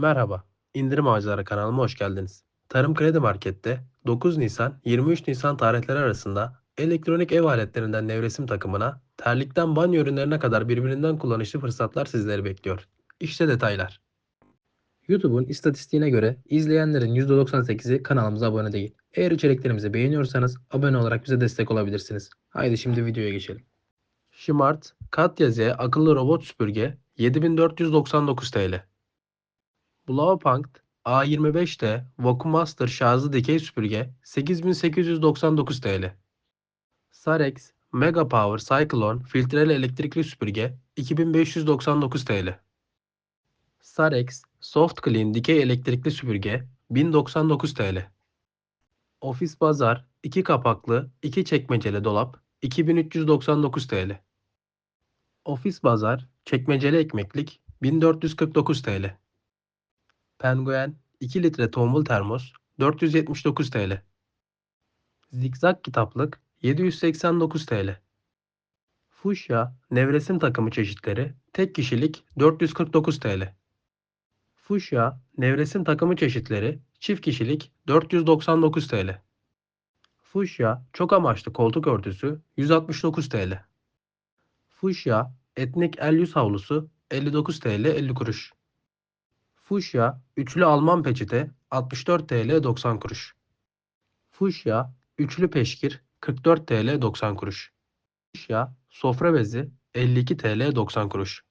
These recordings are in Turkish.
Merhaba, İndirim Avcıları kanalıma hoş geldiniz. Tarım Kredi Market'te 9 Nisan-23 Nisan tarihleri arasında elektronik ev aletlerinden nevresim takımına, terlikten banyo ürünlerine kadar birbirinden kullanışlı fırsatlar sizleri bekliyor. İşte detaylar. YouTube'un istatistiğine göre izleyenlerin %98'i kanalımıza abone değil. Eğer içeriklerimizi beğeniyorsanız abone olarak bize destek olabilirsiniz. Haydi şimdi videoya geçelim. Smart Katya Z akıllı robot süpürge 7499 TL. Blaupunkt A25T Vacuum Master şarjlı dikey süpürge 8899 TL. Sarex Mega Power Cyclone filtreli elektrikli süpürge 2599 TL. Sarex Soft Clean dikey elektrikli süpürge 1099 TL. Office Bazar 2 kapaklı 2 çekmeceli dolap 2399 TL. Office Bazar çekmeceli ekmeklik 1449 TL. Penguen 2 litre tombul termos 479 TL. Zigzag kitaplık 789 TL. Fuşya nevresim takımı çeşitleri tek kişilik 449 TL. Fuşya nevresim takımı çeşitleri çift kişilik 499 TL. Fuşya çok amaçlı koltuk örtüsü 169 TL. Fuşya etnik el yüz havlusu 59 TL 50 kuruş. Fuşya üçlü Alman peçete 64 TL 90 kuruş. Fuşya üçlü peşkir 44 TL 90 kuruş. Fuşya sofra bezi 52 TL 90 kuruş.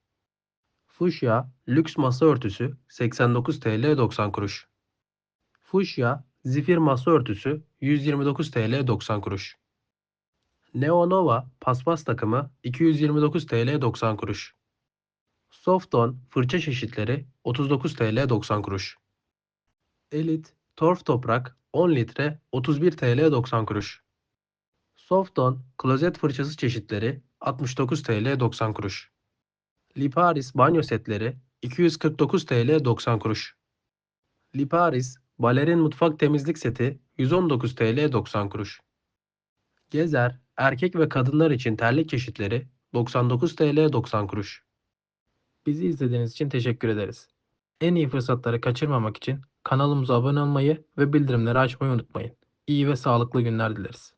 Fuşya lüks masa örtüsü 89 TL 90 kuruş. Fuşya zifir masa örtüsü 129 TL 90 kuruş. Neonova paspas takımı 229 TL 90 kuruş. Softon fırça çeşitleri 39 TL 90 kuruş. Elite torf toprak 10 litre 31 TL 90 kuruş. Softon klozet fırçası çeşitleri 69 TL 90 kuruş. Liparis banyo setleri 249 TL 90 kuruş. Liparis balerin mutfak temizlik seti 119 TL 90 kuruş. Gezer erkek ve kadınlar için terlik çeşitleri 99 TL 90 kuruş. Bizi izlediğiniz için teşekkür ederiz. En iyi fırsatları kaçırmamak için kanalımıza abone olmayı ve bildirimleri açmayı unutmayın. İyi ve sağlıklı günler dileriz.